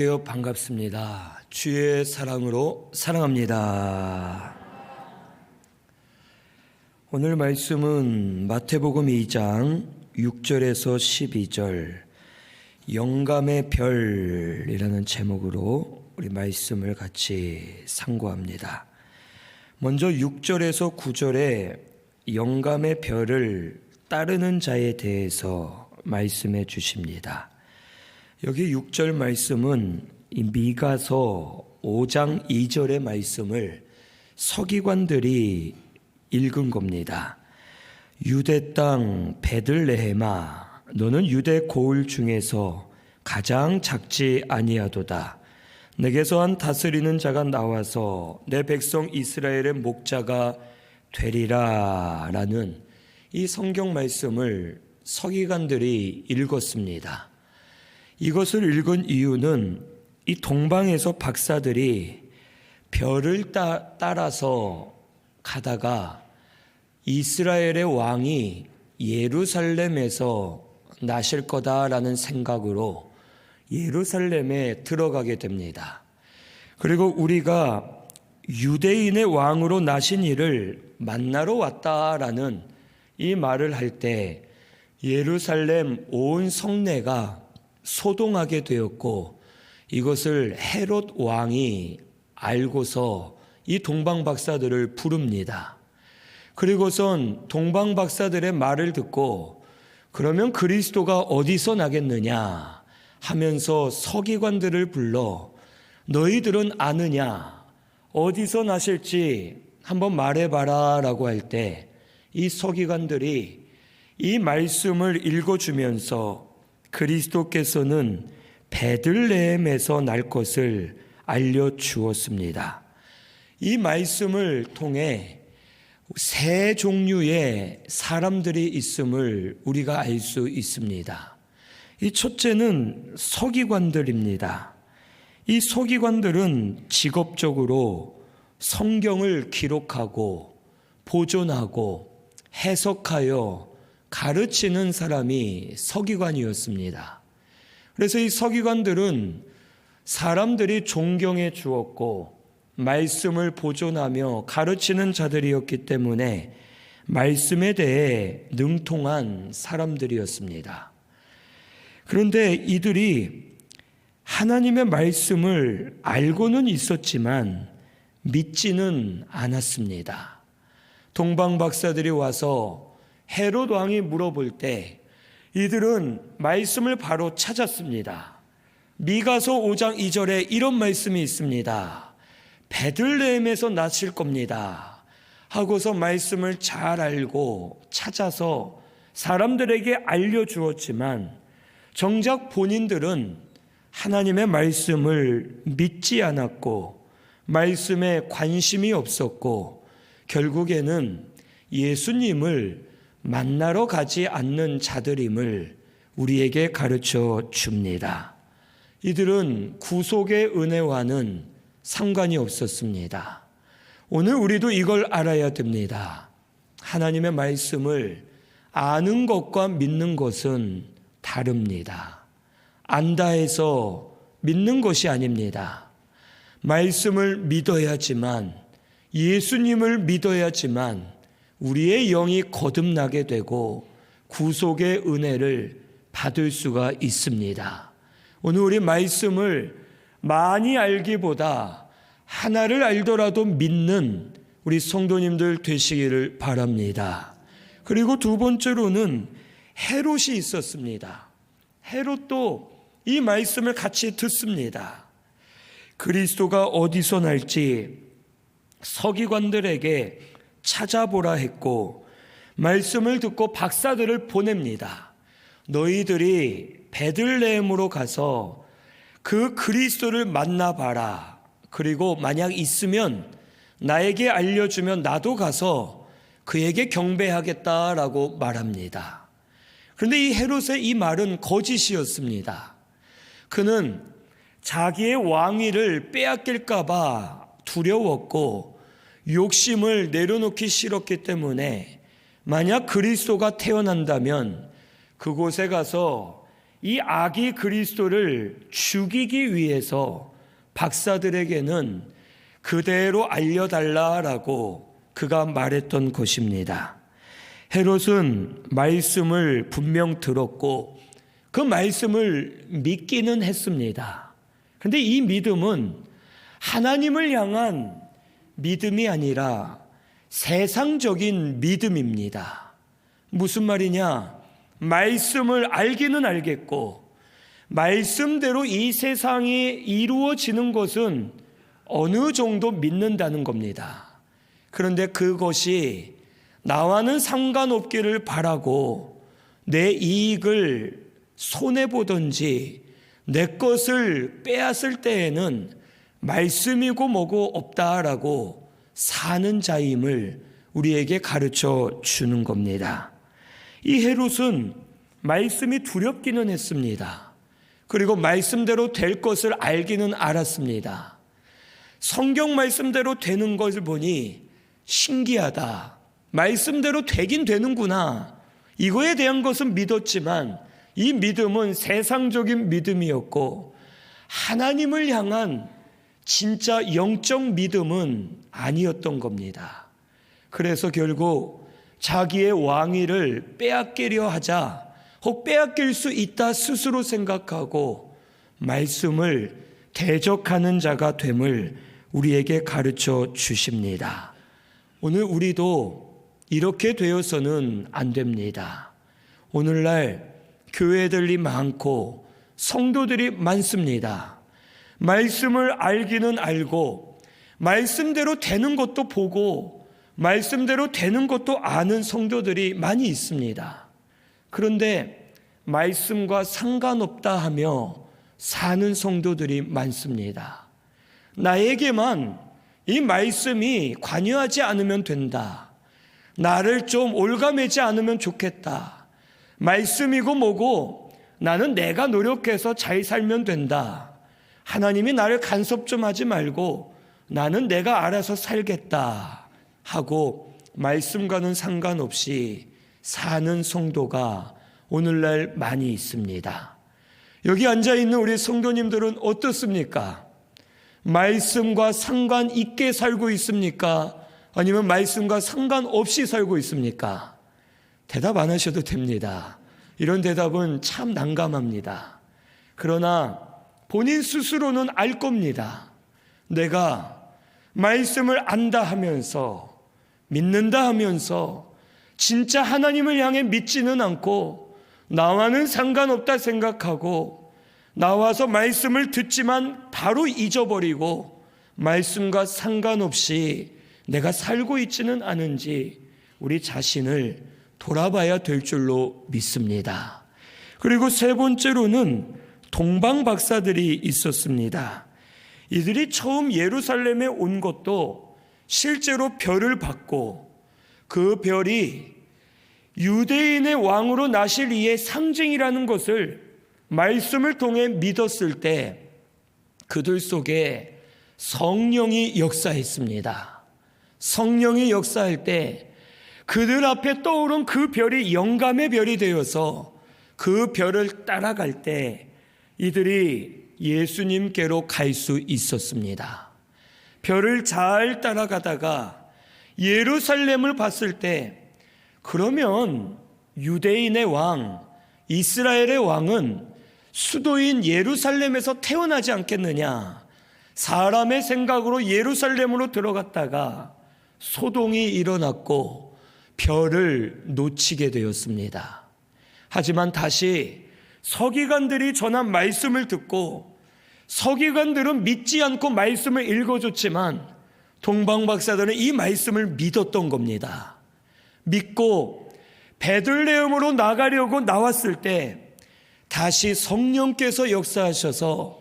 되어 반갑습니다. 주의 사랑으로 사랑합니다. 오늘 말씀은 마태복음 2장 6절에서 12절 영감의 별이라는 제목으로 우리 말씀을 같이 상고합니다. 먼저 6절에서 9절에 영감의 별을 따르는 자에 대해서 말씀해 주십니다. 여기 6절 말씀은 이 미가서 5장 2절의 말씀을 서기관들이 읽은 겁니다. 유대 땅 베들레헴아 너는 유대 고을 중에서 가장 작지 아니하도다. 내게서 한 다스리는 자가 나와서 내 백성 이스라엘의 목자가 되리라라는 이 성경 말씀을 서기관들이 읽었습니다. 이것을 읽은 이유는 이 동방에서 박사들이 별을 따, 따라서 가다가 이스라엘의 왕이 예루살렘에서 나실 거다라는 생각으로 예루살렘에 들어가게 됩니다. 그리고 우리가 유대인의 왕으로 나신 이를 만나러 왔다라는 이 말을 할 때 예루살렘 온 성내가 소동하게 되었고 이것을 헤롯 왕이 알고서 이 동방 박사들을 부릅니다. 그리고선 동방 박사들의 말을 듣고 그러면 그리스도가 어디서 나겠느냐 하면서 서기관들을 불러 너희들은 아느냐 어디서 나실지 한번 말해봐라 라고 할 때 이 서기관들이 이 말씀을 읽어주면서 그리스도께서는 베들레헴에서 날 것을 알려 주었습니다. 이 말씀을 통해 세 종류의 사람들이 있음을 우리가 알 수 있습니다. 이 첫째는 서기관들입니다. 이 서기관들은 직업적으로 성경을 기록하고 보존하고 해석하여 가르치는 사람이 서기관이었습니다. 그래서 이 서기관들은 사람들이 존경해 주었고 말씀을 보존하며 가르치는 자들이었기 때문에 말씀에 대해 능통한 사람들이었습니다. 그런데 이들이 하나님의 말씀을 알고는 있었지만 믿지는 않았습니다. 동방 박사들이 와서 헤롯 왕이 물어볼 때 이들은 말씀을 바로 찾았습니다. 미가서 5장 2절에 이런 말씀이 있습니다. 베들레헴에서 나실 겁니다. 하고서 말씀을 잘 알고 찾아서 사람들에게 알려 주었지만 정작 본인들은 하나님의 말씀을 믿지 않았고 말씀에 관심이 없었고 결국에는 예수님을 만나러 가지 않는 자들임을 우리에게 가르쳐 줍니다. 이들은 구속의 은혜와는 상관이 없었습니다. 오늘 우리도 이걸 알아야 됩니다. 하나님의 말씀을 아는 것과 믿는 것은 다릅니다. 안다 해서 믿는 것이 아닙니다. 말씀을 믿어야지만 예수님을 믿어야지만 우리의 영이 거듭나게 되고 구속의 은혜를 받을 수가 있습니다. 오늘 우리 말씀을 많이 알기보다 하나를 알더라도 믿는 우리 성도님들 되시기를 바랍니다. 그리고 두 번째로는 헤롯이 있었습니다. 헤롯도 이 말씀을 같이 듣습니다. 그리스도가 어디서 날지 서기관들에게 찾아보라 했고 말씀을 듣고 박사들을 보냅니다. 너희들이 베들레헴으로 가서 그 그리스도를 만나봐라. 그리고 만약 있으면 나에게 알려주면 나도 가서 그에게 경배하겠다라고 말합니다. 그런데 이 헤롯의 이 말은 거짓이었습니다. 그는 자기의 왕위를 빼앗길까봐 두려웠고 욕심을 내려놓기 싫었기 때문에 만약 그리스도가 태어난다면 그곳에 가서 이 아기 그리스도를 죽이기 위해서 박사들에게는 그대로 알려달라라고 그가 말했던 것입니다. 헤롯은 말씀을 분명 들었고 그 말씀을 믿기는 했습니다. 근데 이 믿음은 하나님을 향한 믿음이 아니라 세상적인 믿음입니다. 무슨 말이냐? 말씀을 알기는 알겠고, 말씀대로 이 세상이 이루어지는 것은 어느 정도 믿는다는 겁니다. 그런데 그것이 나와는 상관없기를 바라고 내 이익을 손해보든지 내 것을 빼앗을 때에는 말씀이고 뭐고 없다라고 사는 자임을 우리에게 가르쳐 주는 겁니다. 이 헤롯은 말씀이 두렵기는 했습니다. 그리고 말씀대로 될 것을 알기는 알았습니다. 성경 말씀대로 되는 것을 보니 신기하다. 말씀대로 되긴 되는구나. 이거에 대한 것은 믿었지만 이 믿음은 세상적인 믿음이었고 하나님을 향한 진짜 영적 믿음은 아니었던 겁니다. 그래서 결국 자기의 왕위를 빼앗기려 하자 혹 빼앗길 수 있다 스스로 생각하고 말씀을 대적하는 자가 됨을 우리에게 가르쳐 주십니다. 오늘 우리도 이렇게 되어서는 안 됩니다. 오늘날 교회들이 많고 성도들이 많습니다. 말씀을 알기는 알고 말씀대로 되는 것도 보고 말씀대로 되는 것도 아는 성도들이 많이 있습니다. 그런데 말씀과 상관없다 하며 사는 성도들이 많습니다. 나에게만 이 말씀이 관여하지 않으면 된다. 나를 좀 올가매지 않으면 좋겠다. 말씀이고 뭐고 나는 내가 노력해서 잘 살면 된다. 하나님이 나를 간섭 좀 하지 말고 나는 내가 알아서 살겠다 하고 말씀과는 상관없이 사는 성도가 오늘날 많이 있습니다. 여기 앉아 있는 우리 성도님들은 어떻습니까? 말씀과 상관 있게 살고 있습니까? 아니면 말씀과 상관없이 살고 있습니까? 대답 안 하셔도 됩니다. 이런 대답은 참 난감합니다. 그러나 본인 스스로는 알 겁니다. 내가 말씀을 안다 하면서 믿는다 하면서 진짜 하나님을 향해 믿지는 않고 나와는 상관없다 생각하고 나와서 말씀을 듣지만 바로 잊어버리고 말씀과 상관없이 내가 살고 있지는 않은지 우리 자신을 돌아봐야 될 줄로 믿습니다. 그리고 세 번째로는 동방 박사들이 있었습니다. 이들이 처음 예루살렘에 온 것도 실제로 별을 받고 그 별이 유대인의 왕으로 나실 이의 상징이라는 것을 말씀을 통해 믿었을 때 그들 속에 성령이 역사했습니다. 성령이 역사할 때 그들 앞에 떠오른 그 별이 영감의 별이 되어서 그 별을 따라갈 때 이들이 예수님께로 갈 수 있었습니다. 별을 잘 따라가다가 예루살렘을 봤을 때 그러면 유대인의 왕, 이스라엘의 왕은 수도인 예루살렘에서 태어나지 않겠느냐. 사람의 생각으로 예루살렘으로 들어갔다가 소동이 일어났고 별을 놓치게 되었습니다. 하지만 다시 서기관들이 전한 말씀을 듣고 서기관들은 믿지 않고 말씀을 읽어줬지만 동방박사들은 이 말씀을 믿었던 겁니다. 믿고 베들레헴으로 나가려고 나왔을 때 다시 성령께서 역사하셔서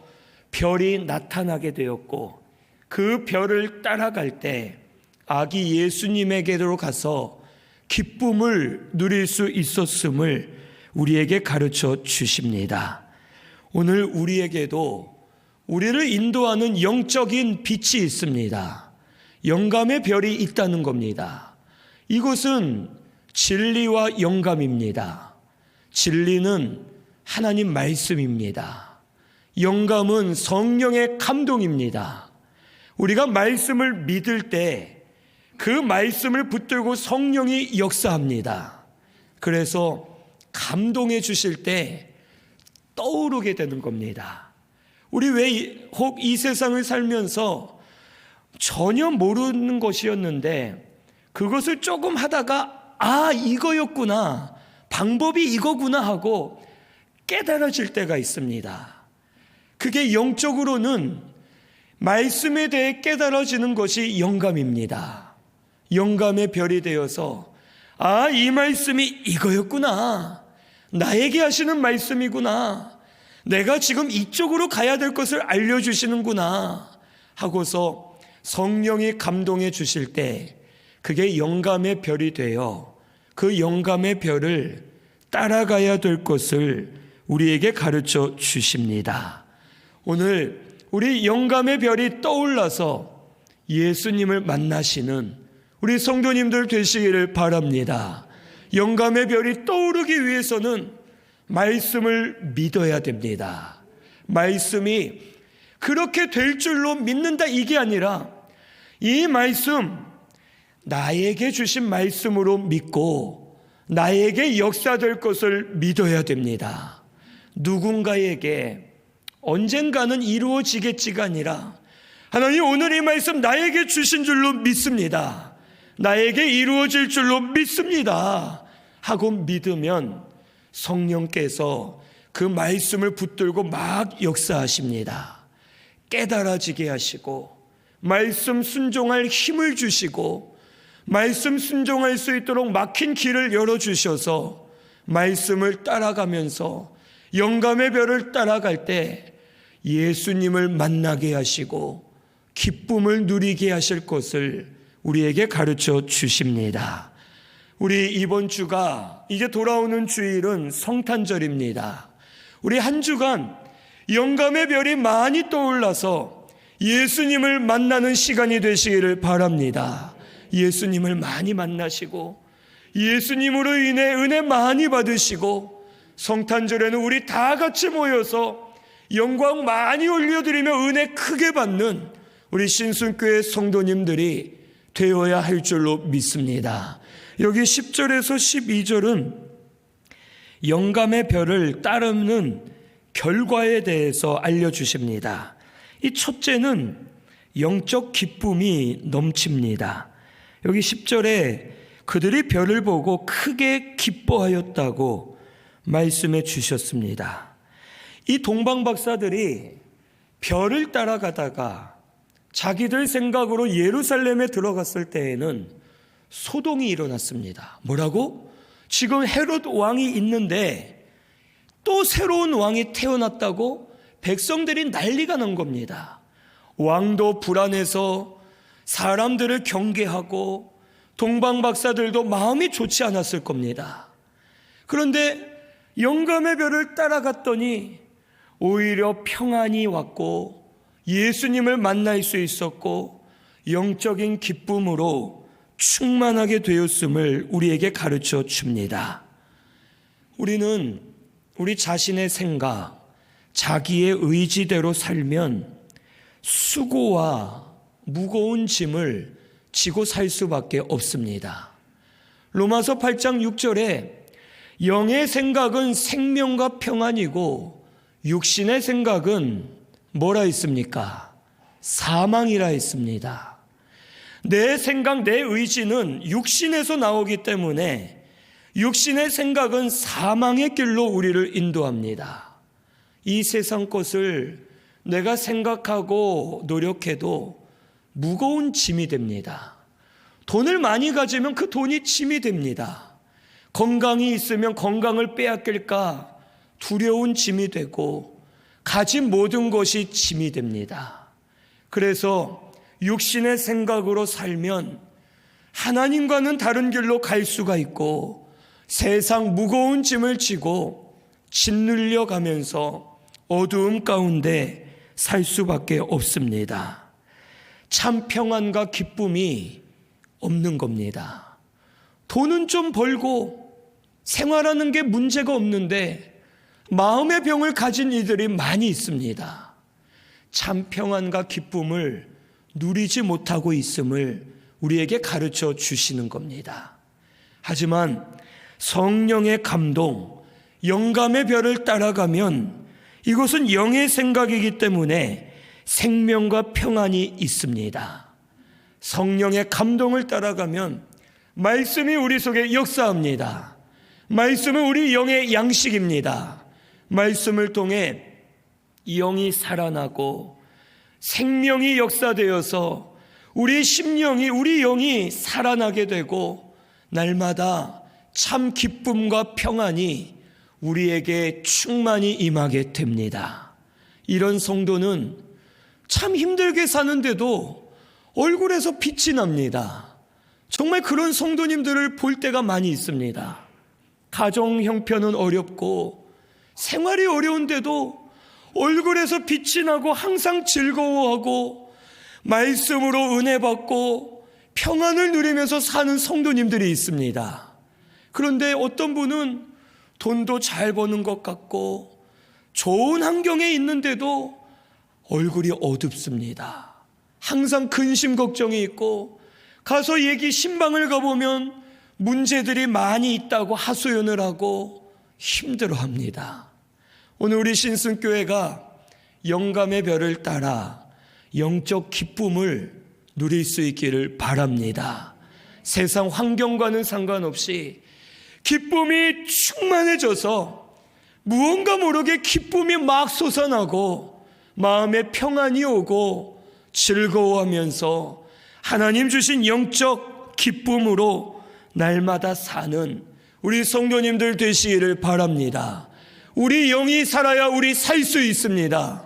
별이 나타나게 되었고 그 별을 따라갈 때 아기 예수님에게로 가서 기쁨을 누릴 수 있었음을 우리에게 가르쳐 주십니다. 오늘 우리에게도 우리를 인도하는 영적인 빛이 있습니다. 영감의 별이 있다는 겁니다. 이것은 진리와 영감입니다. 진리는 하나님 말씀입니다. 영감은 성령의 감동입니다. 우리가 말씀을 믿을 때 그 말씀을 붙들고 성령이 역사합니다. 그래서 감동해 주실 때 떠오르게 되는 겁니다. 우리 왜 혹 이 세상을 살면서 전혀 모르는 것이었는데 그것을 조금 하다가 아, 이거였구나. 방법이 이거구나 하고 깨달아질 때가 있습니다. 그게 영적으로는 말씀에 대해 깨달아지는 것이 영감입니다. 영감의 별이 되어서 아, 이 말씀이 이거였구나. 나에게 하시는 말씀이구나. 내가 지금 이쪽으로 가야 될 것을 알려주시는구나. 하고서 성령이 감동해 주실 때 그게 영감의 별이 되어 그 영감의 별을 따라가야 될 것을 우리에게 가르쳐 주십니다. 오늘 우리 영감의 별이 떠올라서 예수님을 만나시는 우리 성도님들 되시기를 바랍니다. 영감의 별이 떠오르기 위해서는 말씀을 믿어야 됩니다. 말씀이 그렇게 될 줄로 믿는다 이게 아니라 이 말씀 나에게 주신 말씀으로 믿고 나에게 역사될 것을 믿어야 됩니다. 누군가에게 언젠가는 이루어지겠지가 아니라 하나님 오늘 이 말씀 나에게 주신 줄로 믿습니다. 나에게 이루어질 줄로 믿습니다. 하고 믿으면 성령께서 그 말씀을 붙들고 막 역사하십니다. 깨달아지게 하시고 말씀 순종할 힘을 주시고 말씀 순종할 수 있도록 막힌 길을 열어 주셔서 말씀을 따라가면서 영감의 별을 따라갈 때 예수님을 만나게 하시고 기쁨을 누리게 하실 것을 우리에게 가르쳐 주십니다. 우리 이번 주가 이제 돌아오는 주일은 성탄절입니다. 우리 한 주간 영감의 별이 많이 떠올라서 예수님을 만나는 시간이 되시기를 바랍니다. 예수님을 많이 만나시고 예수님으로 인해 은혜 많이 받으시고 성탄절에는 우리 다 같이 모여서 영광 많이 올려드리며 은혜 크게 받는 우리 신순교회 성도님들이 되어야 할 줄로 믿습니다. 여기 10절에서 12절은 영감의 별을 따르는 결과에 대해서 알려주십니다. 이 첫째는 영적 기쁨이 넘칩니다. 여기 10절에 그들이 별을 보고 크게 기뻐하였다고 말씀해 주셨습니다. 이 동방 박사들이 별을 따라가다가 자기들 생각으로 예루살렘에 들어갔을 때에는 소동이 일어났습니다. 뭐라고? 지금 헤롯 왕이 있는데 또 새로운 왕이 태어났다고 백성들이 난리가 난 겁니다. 왕도 불안해서 사람들을 경계하고 동방 박사들도 마음이 좋지 않았을 겁니다. 그런데 영감의 별을 따라갔더니 오히려 평안이 왔고 예수님을 만날 수 있었고 영적인 기쁨으로 충만하게 되었음을 우리에게 가르쳐 줍니다. 우리는 우리 자신의 생각, 자기의 의지대로 살면 수고와 무거운 짐을 지고 살 수밖에 없습니다. 로마서 8장 6절에 영의 생각은 생명과 평안이고 육신의 생각은 뭐라 했습니까? 사망이라 했습니다. 내 생각, 내 의지는 육신에서 나오기 때문에 육신의 생각은 사망의 길로 우리를 인도합니다. 이 세상 것을 내가 생각하고 노력해도 무거운 짐이 됩니다. 돈을 많이 가지면 그 돈이 짐이 됩니다. 건강이 있으면 건강을 빼앗길까 두려운 짐이 되고 가진 모든 것이 짐이 됩니다. 그래서 육신의 생각으로 살면 하나님과는 다른 길로 갈 수가 있고 세상 무거운 짐을 지고 짓눌려 가면서 어두움 가운데 살 수밖에 없습니다. 참 평안과 기쁨이 없는 겁니다. 돈은 좀 벌고 생활하는 게 문제가 없는데 마음의 병을 가진 이들이 많이 있습니다. 참 평안과 기쁨을 누리지 못하고 있음을 우리에게 가르쳐 주시는 겁니다. 하지만 성령의 감동, 영감의 별을 따라가면 이것은 영의 생각이기 때문에 생명과 평안이 있습니다. 성령의 감동을 따라가면 말씀이 우리 속에 역사합니다. 말씀은 우리 영의 양식입니다. 말씀을 통해 영이 살아나고 생명이 역사되어서 우리 심령이 우리 영이 살아나게 되고 날마다 참 기쁨과 평안이 우리에게 충만히 임하게 됩니다. 이런 성도는 참 힘들게 사는데도 얼굴에서 빛이 납니다. 정말 그런 성도님들을 볼 때가 많이 있습니다. 가정 형편은 어렵고 생활이 어려운데도 얼굴에서 빛이 나고 항상 즐거워하고 말씀으로 은혜 받고 평안을 누리면서 사는 성도님들이 있습니다. 그런데 어떤 분은 돈도 잘 버는 것 같고 좋은 환경에 있는데도 얼굴이 어둡습니다. 항상 근심 걱정이 있고 가서 얘기 신방을 가보면 문제들이 많이 있다고 하소연을 하고 힘들어 합니다. 오늘 우리 신승교회가 영감의 별을 따라 영적 기쁨을 누릴 수 있기를 바랍니다. 세상 환경과는 상관없이 기쁨이 충만해져서 무언가 모르게 기쁨이 막 솟아나고 마음에 평안이 오고 즐거워하면서 하나님 주신 영적 기쁨으로 날마다 사는 우리 성도님들 되시기를 바랍니다. 우리 영이 살아야 우리 살 수 있습니다.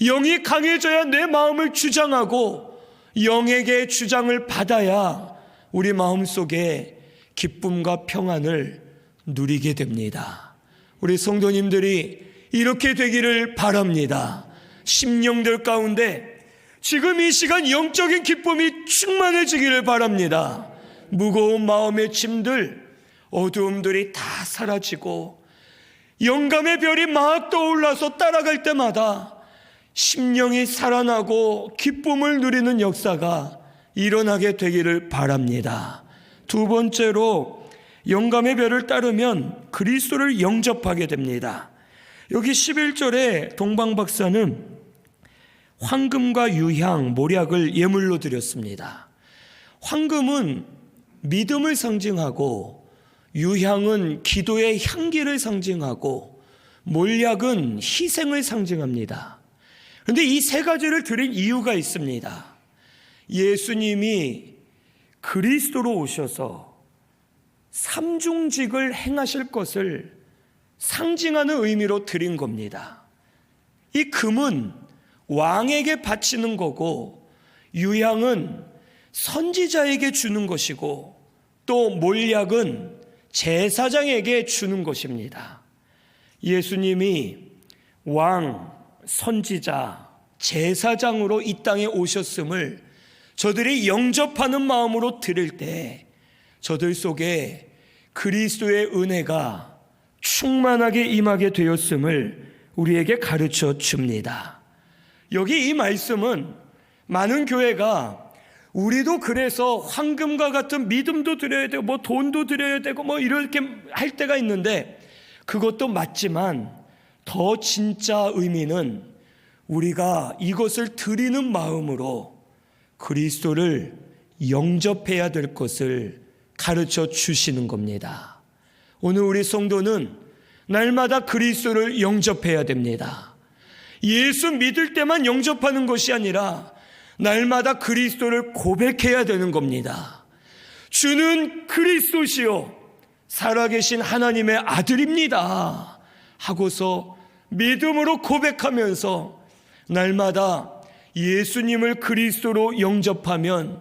영이 강해져야 내 마음을 주장하고 영에게 주장을 받아야 우리 마음 속에 기쁨과 평안을 누리게 됩니다. 우리 성도님들이 이렇게 되기를 바랍니다. 심령들 가운데 지금 이 시간 영적인 기쁨이 충만해지기를 바랍니다. 무거운 마음의 짐들, 어두움들이 다 사라지고 영감의 별이 막 떠올라서 따라갈 때마다 심령이 살아나고 기쁨을 누리는 역사가 일어나게 되기를 바랍니다. 두 번째로 영감의 별을 따르면 그리스도를 영접하게 됩니다. 여기 11절에 동방 박사는 황금과 유향, 모략을 예물로 드렸습니다. 황금은 믿음을 상징하고 유향은 기도의 향기를 상징하고 몰약은 희생을 상징합니다. 그런데 이 세 가지를 드린 이유가 있습니다. 예수님이 그리스도로 오셔서 삼중직을 행하실 것을 상징하는 의미로 드린 겁니다. 이 금은 왕에게 바치는 거고 유향은 선지자에게 주는 것이고 또 몰약은 제사장에게 주는 것입니다. 예수님이 왕, 선지자, 제사장으로 이 땅에 오셨음을 저들이 영접하는 마음으로 들을 때 저들 속에 그리스도의 은혜가 충만하게 임하게 되었음을 우리에게 가르쳐 줍니다. 여기 이 말씀은 많은 교회가 우리도 그래서 황금과 같은 믿음도 드려야 되고 뭐 돈도 드려야 되고 뭐 이렇게 할 때가 있는데 그것도 맞지만 더 진짜 의미는 우리가 이것을 드리는 마음으로 그리스도를 영접해야 될 것을 가르쳐 주시는 겁니다. 오늘 우리 성도는 날마다 그리스도를 영접해야 됩니다. 예수 믿을 때만 영접하는 것이 아니라 날마다 그리스도를 고백해야 되는 겁니다. 주는 그리스도시요 살아계신 하나님의 아들입니다. 하고서 믿음으로 고백하면서 날마다 예수님을 그리스도로 영접하면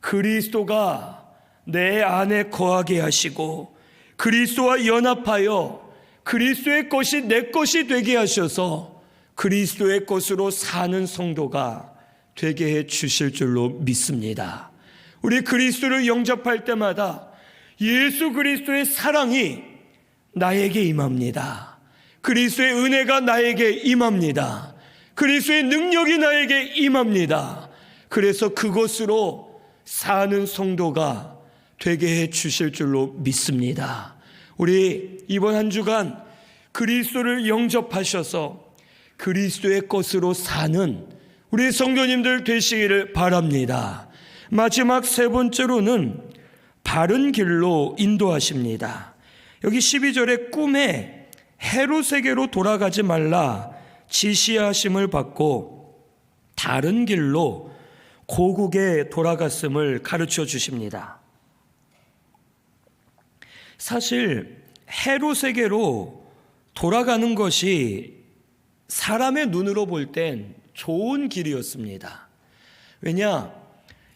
그리스도가 내 안에 거하게 하시고 그리스도와 연합하여 그리스도의 것이 내 것이 되게 하셔서 그리스도의 것으로 사는 성도가 되게 해 주실 줄로 믿습니다. 우리 그리스도를 영접할 때마다 예수 그리스도의 사랑이 나에게 임합니다. 그리스도의 은혜가 나에게 임합니다. 그리스도의 능력이 나에게 임합니다. 그래서 그것으로 사는 성도가 되게 해 주실 줄로 믿습니다. 우리 이번 한 주간 그리스도를 영접하셔서 그리스도의 것으로 사는 우리 성도님들 되시기를 바랍니다. 마지막 세 번째로는 바른 길로 인도하십니다. 여기 12절에 꿈에 헤롯에게로 돌아가지 말라 지시하심을 받고 다른 길로 고국에 돌아갔음을 가르쳐 주십니다. 사실 헤롯에게로 돌아가는 것이 사람의 눈으로 볼 땐 좋은 길이었습니다. 왜냐?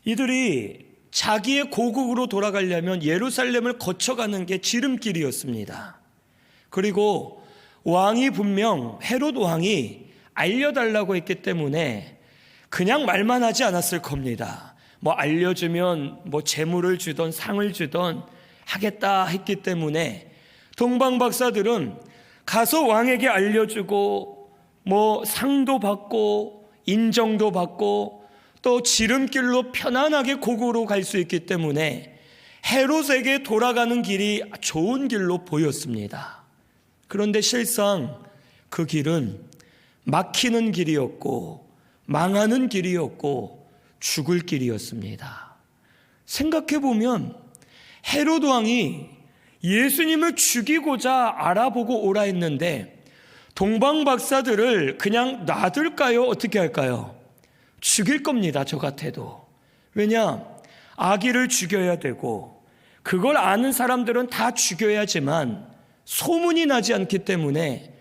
이들이 자기의 고국으로 돌아가려면 예루살렘을 거쳐가는 게 지름길이었습니다. 그리고 왕이 분명 헤롯 왕이 알려달라고 했기 때문에 그냥 말만 하지 않았을 겁니다. 뭐 알려주면 뭐 재물을 주던 상을 주던 하겠다 했기 때문에 동방 박사들은 가서 왕에게 알려주고 뭐 상도 받고 인정도 받고 또 지름길로 편안하게 고국으로 갈 수 있기 때문에 헤롯에게 돌아가는 길이 좋은 길로 보였습니다. 그런데 실상 그 길은 막히는 길이었고 망하는 길이었고 죽을 길이었습니다. 생각해 보면 헤롯 왕이 예수님을 죽이고자 알아보고 오라 했는데 동방 박사들을 그냥 놔둘까요? 어떻게 할까요? 죽일 겁니다. 저 같아도. 왜냐? 아기를 죽여야 되고 그걸 아는 사람들은 다 죽여야지만 소문이 나지 않기 때문에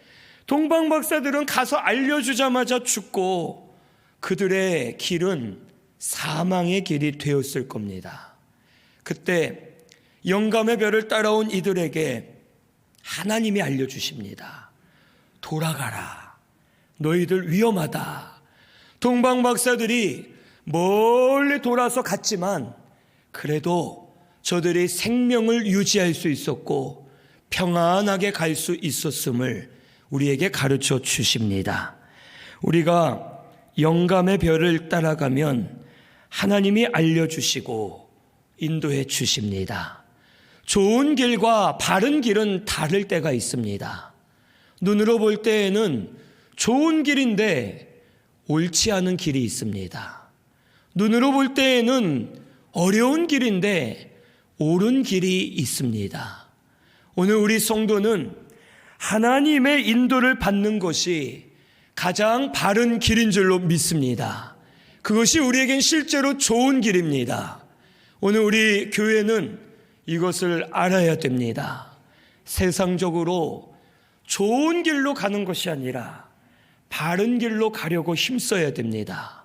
동방 박사들은 가서 알려주자마자 죽고 그들의 길은 사망의 길이 되었을 겁니다. 그때 영감의 별을 따라온 이들에게 하나님이 알려주십니다. 돌아가라. 너희들 위험하다. 동방 박사들이 멀리 돌아서 갔지만 그래도 저들이 생명을 유지할 수 있었고 평안하게 갈 수 있었음을 우리에게 가르쳐 주십니다. 우리가 영감의 별을 따라가면 하나님이 알려주시고 인도해 주십니다. 좋은 길과 바른 길은 다를 때가 있습니다. 눈으로 볼 때에는 좋은 길인데 옳지 않은 길이 있습니다. 눈으로 볼 때에는 어려운 길인데 옳은 길이 있습니다. 오늘 우리 성도는 하나님의 인도를 받는 것이 가장 바른 길인 줄로 믿습니다. 그것이 우리에겐 실제로 좋은 길입니다. 오늘 우리 교회는 이것을 알아야 됩니다. 세상적으로 좋은 길로 가는 것이 아니라 바른 길로 가려고 힘써야 됩니다.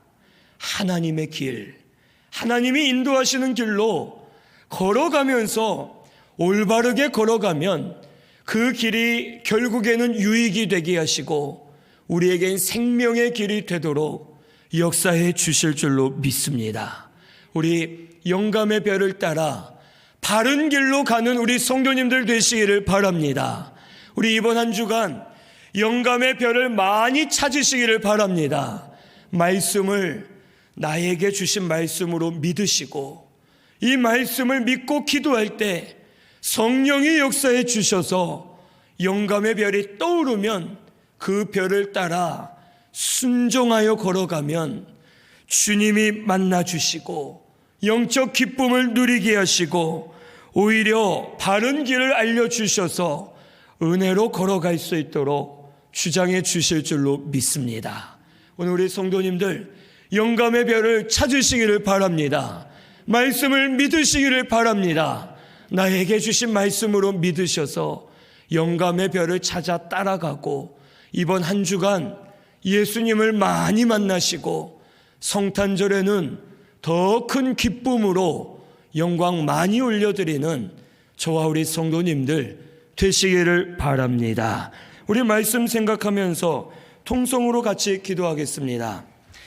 하나님의 길, 하나님이 인도하시는 길로 걸어가면서 올바르게 걸어가면 그 길이 결국에는 유익이 되게 하시고 우리에겐 생명의 길이 되도록 역사해 주실 줄로 믿습니다. 우리 영감의 별을 따라 바른 길로 가는 우리 성도님들 되시기를 바랍니다. 우리 이번 한 주간 영감의 별을 많이 찾으시기를 바랍니다. 말씀을 나에게 주신 말씀으로 믿으시고 이 말씀을 믿고 기도할 때 성령이 역사해 주셔서 영감의 별이 떠오르면 그 별을 따라 순종하여 걸어가면 주님이 만나 주시고 영적 기쁨을 누리게 하시고 오히려 바른 길을 알려 주셔서 은혜로 걸어갈 수 있도록 주장해 주실 줄로 믿습니다. 오늘 우리 성도님들 영감의 별을 찾으시기를 바랍니다. 말씀을 믿으시기를 바랍니다. 나에게 주신 말씀으로 믿으셔서 영감의 별을 찾아 따라가고 이번 한 주간 예수님을 많이 만나시고 성탄절에는 더 큰 기쁨으로 영광 많이 올려드리는 저와 우리 성도님들 되시기를 바랍니다. 우리 말씀 생각하면서 통성으로 같이 기도하겠습니다.